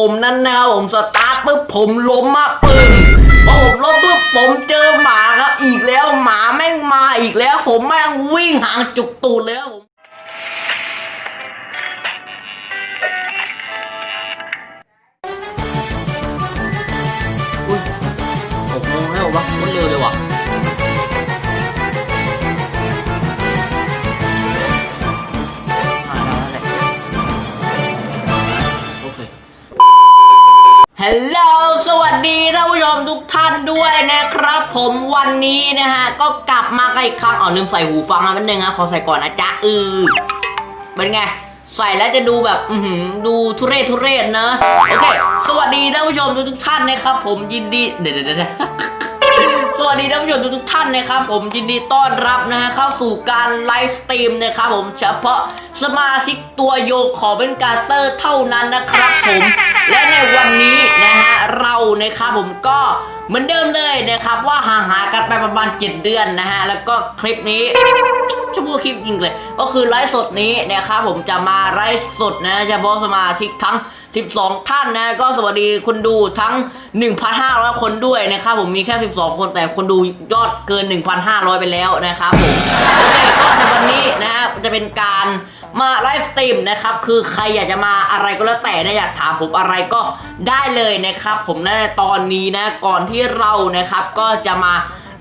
ผมนั้นนะครับผมสตาร์ทปุ๊บผมล้มมาปึ้งพอผมล้มปุ๊บผมเจอหมาครับ อีกแล้วหมาแม่งมาอีกแล้ว ผมแม่งวิ่งหางจุกตูดเลยครับผมอุ้ยหกโมงแล้ววะมันเร็วเลยว่ะ ฮัลโหล สวัสดีท่านผู้ชมทุกท่านด้วยนะครับ ผมวันนี้นะฮะ ก็กลับมากันอีกครั้งอ๋อลืมใส่หูฟังมาเป็นหนึ่งนะขอใส่ก่อนนะจ๊ะอือเป็นไง ใส่แล้วจะดูแบบ อืดูทุเรศทุเรศเนอะโอเค สวัสดีท่านผู้ชมทุกท่านนะครับ ผมยินดี เดี๋ยวเดี๋ยวเดี๋ยว สวัสดีท่านผู้ชมทุกๆท่านนะครับผมยินดีต้อนรับนะฮะเข้าสู่การไลฟ์สตรีมนะครับผมเฉพาะสมาชิกตัวโยกขอเป็นการเตอร์เท่านั้นนะครับผมและในวันนี้นะฮะเรานะครับผมก็เหมือนเดิมเลยนะครับว่าห่างหายกันไปประมาณ 7 เดือนนะฮะแล้วก็คลิปนี้ คลิปจริงเลย ก็คือไลฟ์สดนี้นะครับผมจะมาไลฟ์สดนะเฉพาะสมาชิกทั้ง 12 ท่านนะ ก็สวัสดีคนดูทั้ง 1,500 คนด้วยนะครับผมมีแค่ 12 คนแต่คนดูยอดเกิน 1,500 ไปแล้วนะครับผมโอเคก็ในวันนี้นะฮะจะเป็นการมาไลฟ์สตรีมนะครับ คือใครอยากจะมาอะไรก็แล้วแต่นะอยากถามผมอะไรก็ได้เลยนะครับ ผมนะตอนนี้นะก่อนที่เรานะครับก็จะมา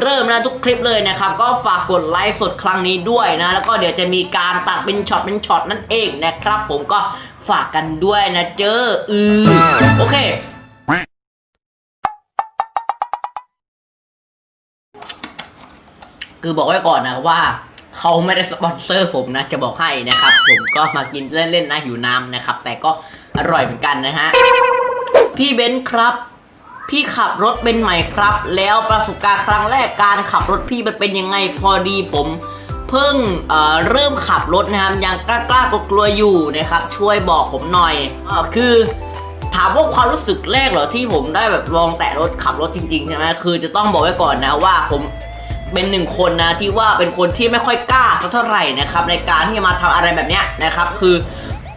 เริ่มนะทุกคลิปเลยนะครับ ก็ฝากกดไลค์สดครั้งนี้ด้วยนะ แล้วก็เดี๋ยวจะมีการตัดเป็นช็อตเป็นช็อตนั่นเองนะครับ ผมก็ฝากกันด้วยนะเจออือโอเคคือบอกไว้ก่อนนะว่าเขาไม่ได้สปอนเซอร์ผมนะ จะบอกให้นะครับ ผมก็มากินเล่นๆนะหิวน้ำนะครับ แต่ก็อร่อยเหมือนกันนะฮะ พี่เบนซ์ครับ พี่ขับรถเป็นใหม่ครับ แล้วประสบการณ์ครั้งแรกการขับรถพี่มันเป็นยังไงพอดีผมเพิ่งเเริ่มขับรถนะครับยังกล้ากล้ากลัวอยู่นะครับ ช่วยบอกผมหน่อยอคือถามว่าความรู้สึกแรกเหรอที่ผมได้แบบลองแตะรถขับรถจริงๆใช่ไหมคือจะต้องบอกไว้ก่อนนะว่าผมเป็นหนึ่งคนนะที่ว่าเป็นคนที่ไม่ค่อยกล้าสักเท่าไหร่นะครับในการที่จะมาทำอะไรแบบเนี้ยนะครับ คือ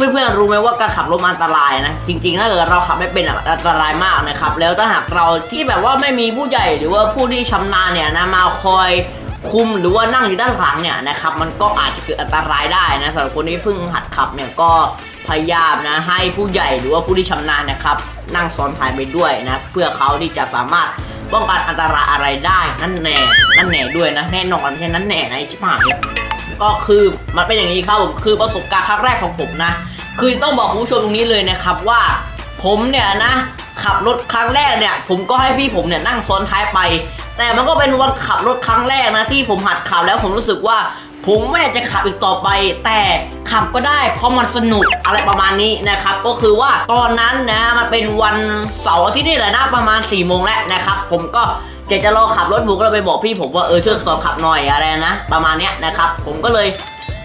เพื่อนๆรู้ไหมว่าการขับรถมันอันตรายนะ จริงๆถ้าเกิดเราขับไม่เป็นอะอันตรายมากนะครับ แล้วถ้าหากเราที่แบบว่าไม่มีผู้ใหญ่หรือว่าผู้ที่ชำนาญเนี่ยนะมาคอยคุมหรือว่านั่งอยู่ด้านหลังเนี่ยนะครับมันก็อาจจะเกิดอันตรายได้นะสำหรับคนที่เพิ่งหัดขับเนี่ยก็พยายามนะให้ผู้ใหญ่หรือว่าผู้ที่ชำนาญนะครับ นั่งซ้อนท้ายไปด้วยนะเพื่อเขาที่จะสามารถป้องกันอันตรายอะไรได้นั่นแน่นั่นแน่ด้วยนะแน่นอนไม่ใช่นั่นแน่นะไอ้ชิบหายก็คือมันเป็นอย่างนี้ครับผมคือประสบการณ์ครั้งแรกของผมนะ คือต้องบอกคุณผู้ชมตรงนี้เลยนะครับว่า ผมเนี่ยนะขับรถครั้งแรกเนี่ย ผมก็ให้พี่ผมเนี่ยนั่งซ้อนท้ายไป แต่มันก็เป็นวันขับรถครั้งแรกนะที่ผมหัดขับแล้วผมรู้สึกว่า ผมไม่อยากจะขับอีกต่อไป แต่ขับก็ได้เพราะมันสนุกอะไรประมาณนี้นะครับ ก็คือว่าตอนนั้นนะมันเป็นวันเสาร์ที่นี่แหละนะประมาณ4ี่โมงแล้วนะครับ ผมก็อยากจะลองขับรถผมก็เลยไปบอกพี่ผมว่าเออช่วยสอนขับหน่อยอะไรนะ ประมาณเนี้ยนะครับ ผมก็เลย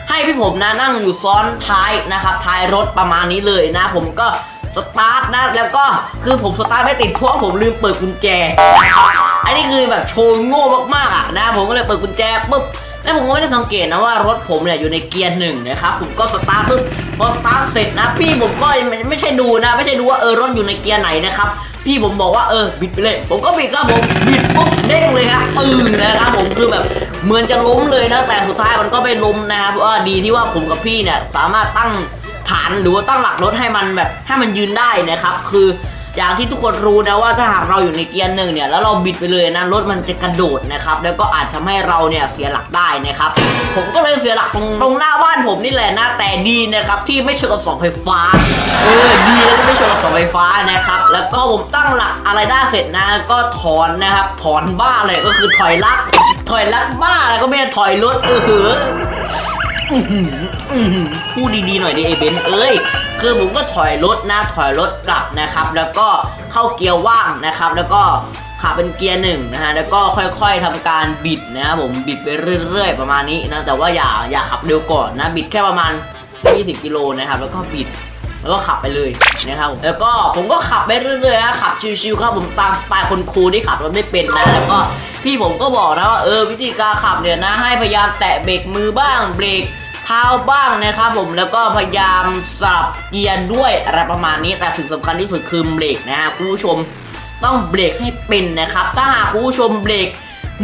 ให้พี่ผมนะนั่งอยู่ซ้อนท้ายนะครับท้ายรถประมาณนี้เลยนะ ผมก็สตาร์ทนะแล้วก็คือผมสตาร์ทไม่ติดเพราะผมลืมเปิดกุญแจ อันนี้คือแบบโชว์โง่มากๆอะนะ ผมก็เลยเปิดกุญแจปุ๊บ แล้วผมก็ไม่ได้สังเกตนะว่ารถผมเนี่ยอยู่ในเกียร์หนึ่งนะครับผมก็สตาร์ทปุ๊บพอสตาร์ทเสร็จนะพี่ผมก็ไม่ไม่ใช่ดูนะ ไม่ใช่ดูว่าเออรถอยู่ในเกียร์ไหนนะครับพี่ผมบอกว่าเออบิดไปเลย ผมก็บิดครับผมบิดปุ๊บเด้งเลยครับตื่นนะครับผมคือแบบเหมือนจะล้มเลยนะแต่สุดท้ายมันก็ไม่ล้มนะครับว่าดีที่ว่าผมกับพี่เนี่ยสามารถตั้งฐานหรือว่าตั้งหลักรถให้มันแบบให้มันยืนได้นะครับ คือ อย่างที่ทุกคนรู้นะว่าถ้าหากเราอยู่ในเกียร์หนึ่งเนี่ยแล้วเราบิดไปเลยนะรถมันจะกระโดดนะครับแล้วก็อาจทำให้เราเนี่ยเสียหลักได้นะครับผมก็เลยเสียหลักตรงตรงหน้าบ้านผมนี่แหละนะแต่ดีนะครับที่ไม่ชนกับเสาไฟฟ้าเออดีแล้วก็ไม่ชนกับเสาไฟฟ้านะครับแล้วก็ผมตั้งหลักอะไรได้เสร็จนะก็ถอนนะครับถอนบ้าเลยก็คือถอยลักถอยลักบ้าแล้วก็ไม่ถอยรถเออ อื้อหือพูดดีๆหน่อยดิเอเบนเอ้ย คือผมก็ถอยรถนะถอยรถกลับนะครับ แล้วก็เข้าเกียร์ว่างนะครับ แล้วก็ขับเป็นเกียร์หนึ่งนะฮะแล้วก็ค่อยๆทำการบิดนะครับผมบิดไปเรื่อย ๆ ประมาณนี้นะแต่ว่าอย่าอย่าขับเร็วก่อนนะบิดแค่ประมาณ 20 กิโลนะครับ แล้วก็บิดแล้วก็ขับไปเลยนะครับแล้วก็ผมก็ขับไปเรื่อยๆนะขับชิวๆครับผมตามสไตล์คนครูที่ขับรถไม่เป็นนะแล้วก็พี่ผมก็บอกนะว่าเออวิธีการขับเนี่ยนะให้พยายามแตะเบรกมือบ้างเบรก เท้าบ้างนะครับผมแล้วก็พยายามสับเกียร์ด้วยอะไรประมาณนี้แต่สิ่งสำคัญที่สุดคือเบรกนะฮะคุณผู้ชมต้องเบรกให้เป็นนะครับ ถ้าหากคุณผู้ชมเบรก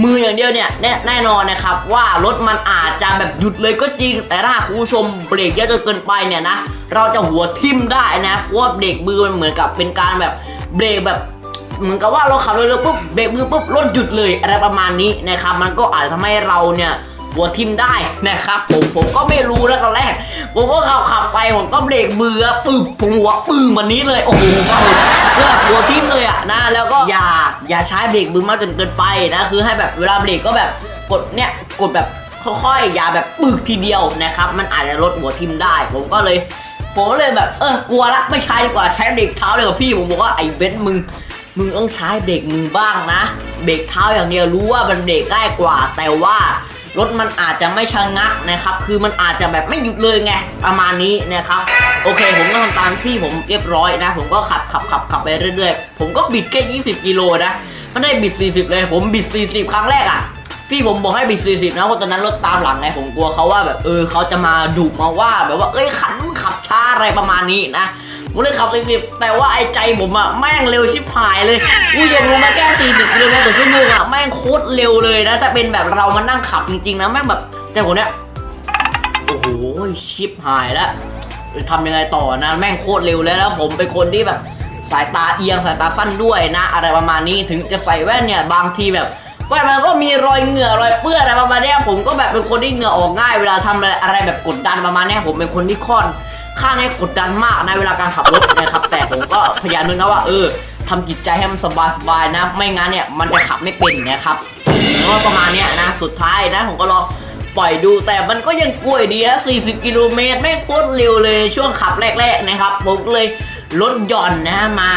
มืออย่างเดียวเนี่ยแน่แน่นอนนะครับว่ารถมันอาจจะแบบหยุดเลยก็จริง แต่ถ้าคุณผู้ชมเบรกเยอะจนเกินไปเนี่ยนะเราจะหัวทิ่มได้นะเพราะว่าเบรกมือมันเหมือนกับเป็นการแบบเบรกแบบเหมือนกับว่าเราขับเร็วๆปุ๊บเบรกมือปุ๊บรถหยุดเลยอะไรประมาณนี้นะครับมันก็อาจจะทำให้เราเนี่ย หัวทิ่มได้นะครับ ผมผมก็ไม่รู้แล้วตอนแรก ผมก็ขับขับไปผมก็เบรกมือปึ๊บผมหัวปึ้งวันนี้เลยโอ้โหก็แบหัวทิ่มเลยอะนะแล้วก็อย่าอย่าใช้เบรกมือมากจนเกินไปนะคือให้แบบเวลาเบรกก็แบบกดเนี่ยกดแบบค่อยๆอย่าแบบปึกทีเดียวนะครับ มันอาจจะลดหัวทิ่มได้ ผมก็เลยผมก็เลยแบบ เออกลัวละไม่ใช้ดีกว่าใช้เบรกเท้าเลยกับพี่ผมบอกว่าไอ้เบนซ์มึงมึงต้องใช้เบรกมือบ้างนะ เบรกเท้าอย่างเดียวรู้ว่ามันเบรกง่ายกว่า แต่ว่า รถมันอาจจะไม่ชะงักนะครับ คือมันอาจจะแบบไม่หยุดเลยไงประมาณนี้นะครับโอเค ผมก็ทำตามที่ผมเรียบร้อยนะ ผมก็ขับขับขับขับไปเรื่อยๆ ผมก็บิดแค่20 กิโลนะไม่ได้บิด 40 เลย ผมบิด 40 ครั้งแรกอะพี่ผมบอกให้บิด 40 นะเพราะตอนนั้นรถตามหลังไงผมกลัวเขาว่าแบบเออเขาจะมาดุมาว่าแบบว่าเอ้ยขันขับช้าอะไรประมาณนี้นะ ผมเลยขับ40แต่ว่าไอ้ใจผมอะแม่งเร็วชิบหายเลยกูยังรู้มาแค่40กิโลเมตรต่อชั่วโมงอะแม่งโคตรเร็วเลยนะแต่เป็นแบบเรามานั่งขับจริงๆนะแม่งแบบแต่ผมเนี้ยโอ้โหชิบหายแล้วทำยังไงต่อนะแม่งโคตรเร็วเลยแล้วผมเป็นคนที่แบบสายตาเอียงสายตาสั้นด้วยนะ อะไรประมาณนี้ถึงจะใส่แว่นเนี่ยบางทีแบบแว่นมันก็มีรอยเหงื่อรอยเปื้อนอะไรประมาณนี้ผมก็แบบเป็นคนที่เหงื่อออกง่ายเวลาทำอะไรอะไรแบบกดดันประมาณนี้ผมเป็นคนที่ค่อน ข้าให้กดดันมากในเวลาการขับรถนะครับ แต่ผมก็พยายามนึกนะว่าเออทำจิตใจให้มันสบายๆนะ ไม่งั้นเนี่ยมันจะขับไม่เป็นนะครับก็ประมาณเนี้ยนะสุดท้ายนะผมก็ลองปล่อยดูแต่มันก็ยังกล้วยดีนะ40 กิโลเมตรไม่โคตรเร็วเลยช่วงขับแรก ๆนะครับ ผมเลยลดหย่อนนะมา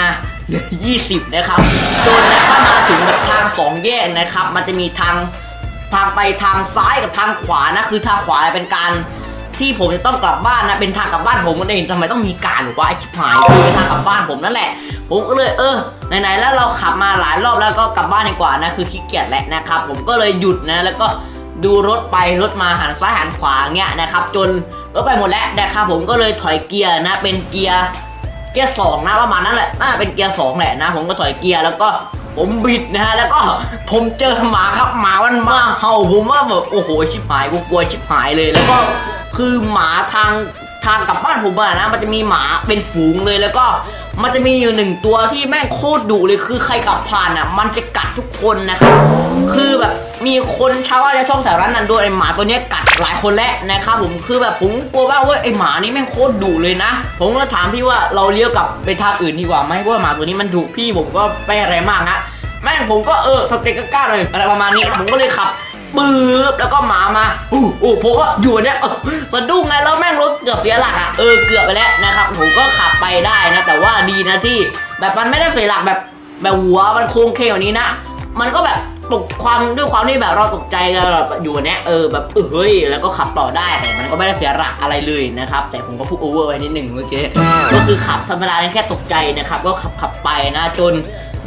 เหลือ20 นะครับ จนนะครับมาถึงแบบทางสองแยกนะครับ มันจะมีทางทางไปทางซ้ายกับทางขวานะคือทางขวาเป็นการ ที่ผมจะต้องกลับบ้านนะเป็นทางกลับบ้านผมมันเองทำไมต้องมีการหรือว่าไอชิบหายคือเป็นทางกลับบ้านผมนั่นแหละ ผมก็เลยเออไหนๆแล้วเราขับมาหลายรอบแล้วก็กลับบ้านดีกว่านะคือขี้เกียจแหละนะครับ ผมก็เลยหยุดนะแล้วก็ดูรถไปรถมาหันซ้ายหันขวาเงี้ยนะครับจนรถไปหมดแล้วนะครับผมก็เลยถอยเกียร์นะเป็นเกียร์เกียร์สองนะประมาณนั้นแหละน่าเป็นเกียร์สองแหละนะ ผมก็ถอยเกียร์แล้วก็ผมบิดนะฮะแล้วก็ผมเจอหมาครับหมามันมาเห่าผมว่าแบบโอ้โหชิบหายกูกลัวชิบหายเลยแล้วก็ คือหมาทางทางกลับบ้านผมอะนะ มันจะมีหมาเป็นฝูงเลยแล้วก็มันจะมีอยู่หนึ่งตัวที่แม่งโคตรดุเลยคือใครกลับผ่านอะ มันจะกัดทุกคนนะครับคือแบบมีคนชาวบ้านในช่องแถวนั้นนั้นโดนไอหมาตัวนี้กัดหลายคนแล้วนะครับผมคือแบบผมกลัวว่าเว้ยไอหมานี่แม่งโคตรดุเลยนะ ผมก็ถามพี่ว่าเราเลี้ยวกลับไปทางอื่นดีกว่าไหมเพราะว่าหมาตัวนี้มันดุพี่ผมก็ไม่อะไรมากฮะแม่งผมก็เออทำเต็กกล้าเลยอะไรประมาณนี้ผมก็เลยขับ ปื๊บแล้วก็หมามาอู้อู้ผมก็อยู่เนี่ยสะดุ้งไงแล้วแม่งรถเกือบเสียหลักอะเออเกือบไปแล้วนะครับผมก็ขับไปได้นะ แต่ว่าดีนะที่ แบบมันไม่ได้เสียหลักแบบแบบหัวมันโค้งเคงแบบนี้นะ มันก็แบบตกความด้วยความที่แบบเราตกใจกันแบบอยู่เนี้ยเออแบบเออเฮ้ยแล้วก็ขับต่อได้แต่มันก็ไม่ได้เสียหลักอะไรเลยนะครับ แต่ผมก็พูดโอเวอร์ไว้นิดหนึ่งเมื่อกี้ก็คือขับธรรมดาแค่ตกใจนะครับ ก็ขับขับไปนะจน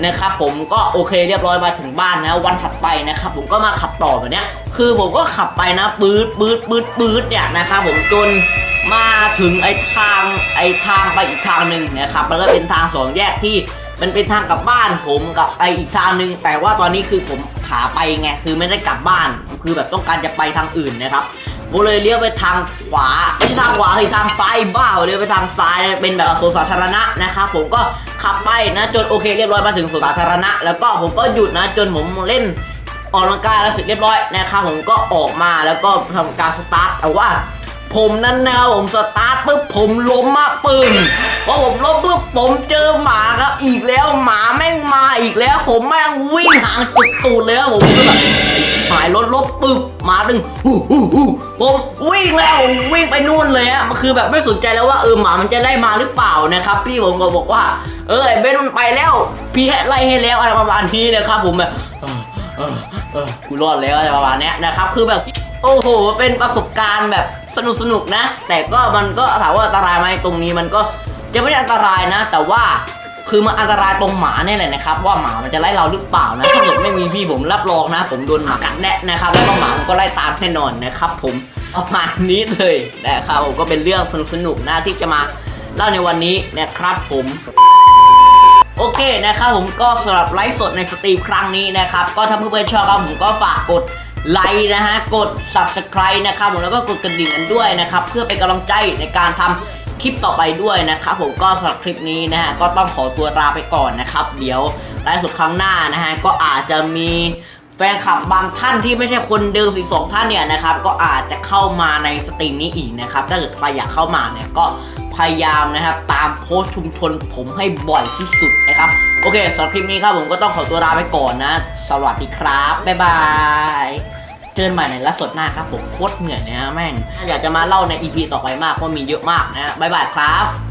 นะครับผมก็โอเคเรียบร้อยมาถึงบ้านนะ วันถัดไปนะครับผมก็มาขับต่อแบบเนี้ย คือผมก็ขับไปนะปื๊ดปื๊ดปื๊ดปื๊ดเนี่ยนะครับผมจนมาถึงไอ้ทางไอ้ทางไปอีกทางหนึ่งนะครับมันก็เป็นทางสองแยกที่มันเป็นทางกลับบ้านผมกับไออีกทางหนึ่งแต่ว่าตอนนี้คือผมขาไปไงคือไม่ได้กลับบ้าน คือแบบต้องการจะไปทางอื่นนะครับผมเลยเลี้ยวไปทางขวาไม่ทางขวาคือทางซ้ายบ้าเลี้ยวไปทางซ้ายเป็นแบบสวนสาธารณะนะครับผมก็ ขับไปนะจนโอเคเรียบร้อยมาถึงสวนสาธารณะ แล้วก็ผมก็หยุดนะจนผมเล่นออกกำลังกายแล้วเสร็จเรียบร้อยนะครับผมก็ออกมาแล้วก็ทำการสตาร์ทแต่ว่าผมนั้นนะครับผมสตาร์ทปุ๊บผมล้มมาปึ้งพอผมล้มปุ๊บผมเจอหมาครับอีกแล้วหมาแม่งมาอีกแล้ว ผมแม่งวิ่งหางจุดตูดเลยครับผมก็แบบหายรถลบปึ๊บ มาดึงฮู้ฮู้ฮู้ผมวิ่งแล้ววิ่งไปนู่นเลยอะมันคือแบบไม่สนใจแล้วว่าเออหมามันจะได้มาหรือเปล่านะครับ พี่ผมก็บอกว่า เออไอ้เบนมันไปแล้ว พี่ไล่ให้แล้วอะไรประมาณนี้นะครับผมแบบเออเออกูรอดแล้วอะไรประมาณนี้นะครับคือแบบโอ้โห เป็นประสบการณ์แบบสนุกสนุกนะ แต่ก็มันก็ถามว่าอันตรายไหมตรงนี้มันก็จะไม่ได้อันตรายนะ แต่ว่า คือมันอันตรายตรงหมาเนี่ยแหละนะครับว่าหมามันจะไล่เราหรือเปล่านะถ้าเกิดไม่มีพี่ผมรับรองนะ ผมโดนหมากัดแน่นะครับแล้วก็หมามันก็ไล่ตามแน่นอนนะครับ ผมประมาณนี้เลยนะครับผมก็เป็นเรื่องสนุกๆนะที่จะมาเล่าในวันนี้นะครับผมโอเคนะครับผมก็สำหรับไลฟ์สดในสตรีมครั้งนี้นะครับ ก็ถ้าเพื่อนๆชอบครับผมก็ฝากกดไลค์นะฮะ กด subscribe นะครับผมแล้วก็กดกระดิ่งกันด้วยนะครับ เพื่อเป็นกำลังใจในการทำ คลิปต่อไปด้วยนะครับผมก็สำหรับคลิปนี้นะฮะก็ต้องขอตัวลาไปก่อนนะครับ เดี๋ยวไลฟ์สดครั้งหน้านะฮะก็อาจจะมีแฟนคลับบางท่านที่ไม่ใช่คนเดิมสิสองท่านเนี่ยนะครับก็อาจจะเข้ามาในสตรีมนี้อีกนะครับถ้าเกิดใครอยากเข้ามาเนี่ยก็พยายามนะครับตามโพสต์ชุมชนผมให้บ่อยที่สุดนะครับโอเคสำหรับคลิปนี้ครับผมก็ต้องขอตัวลาไปก่อนนะ สวัสดีครับบ๊ายบาย เจอกันใหม่ในลัสดหน้าครับผมโคตรเหนื่อยนะฮะแม่งอยากจะมาเล่าในอีพีต่อไปมากเพราะมีเยอะมากนะบ๊ายบายครับ